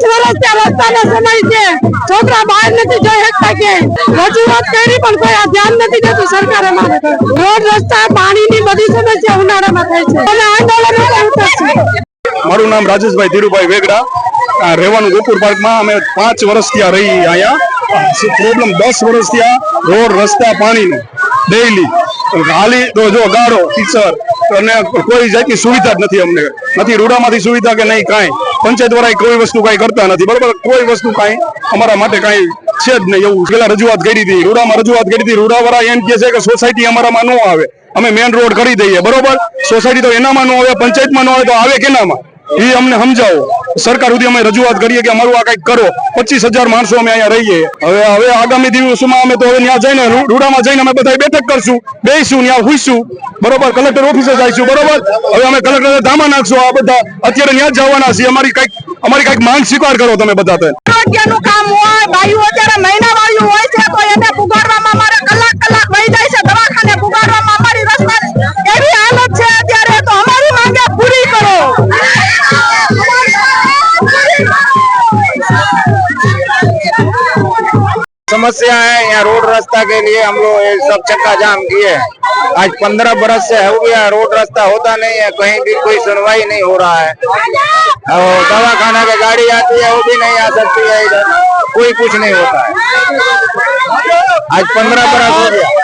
પાંચ વર્ષથી રસ્તાનો સમય છે. છોકરા બહાર નથી જોઈ શકતા કે. રજૂઆત કરી પણ કોઈ ધ્યાન નથી દેતું સરકાર અમારે રોડ, રસ્તા, પાણીની બધી સમસ્યા ઉનાળામાં થાય છે. અને આંદોલન મારું નામ રાજેશભાઈ ધીરુભાઈ વેગડા. રહેવાનું ગોકુળ પાર્કમાં અમે પાંચ વર્ષથી આ રહી અહીંયા. પ્રોબ્લેમ દસ વર્ષથી આ રોડ, રસ્તા, પાણીનું. ડેઈલી હાલી, તો જો ગાડો ટીચર અને કોઈ જાતની સુવિધા જ નથી અમને. નથી રૂડામાંથી સુવિધા કે નહીં, કાંઈ. પંચાયત વાળા કોઈ વસ્તુ કાંઈ કરતા નથી, બરોબર? કોઈ વસ્તુ કાંઈ અમારા માટે કાંઈ છે જ નહીં એવું. પેલા રજૂઆત કરી હતી. રૂડામાં રજૂઆત કરી હતી. રૂડાવાળા એમ કહે છે કે સોસાયટી અમારામાં ન આવે. અમે મેન રોડ કરી દઈએ. બરોબર? સોસાયટી તો એનામાં ન આવે, પંચાયતમાં ન આવે તો આવે કેનામાં? એ અમને સમજાવો. સરકાર સુધી અમે રજૂઆત કરીએ કે અમારું આ કંઈક કરો. પચીસ માણસો અમે અહીંયા રહીએ. હવે હવે આગામી દિવસોમાં અમે તો હવે ત્યાં જઈને રૂડામાં જઈને અમે બધા બેઠક કરશું. બેસીશું ત્યાં હોઈશું. બરોબર, કલેક્ટર ઓફિસે જઈશું, બરોબર? હવે અમે કલેક્ટર ધામા નાખશું આ બધા. અત્યારે ત્યાં જવાના છીએ. અમારી કંઈક અમારી કંઈક માંગ સ્વીકાર કરો તમે બધા કામ હોય समस्या है यहाँ रोड रास्ता के लिए हम लोग सब चक्का जाम किए। हैं। आज पंद्रह बरस से हो गया, रोड रास्ता होता नहीं है, कहीं भी कोई सुनवाई नहीं हो रहा है। और दवा खाना की गाड़ी आती है, वो भी नहीं आ सकती है इधर, कोई कुछ नहीं होता है। आज पंद्रह बरस हो गया।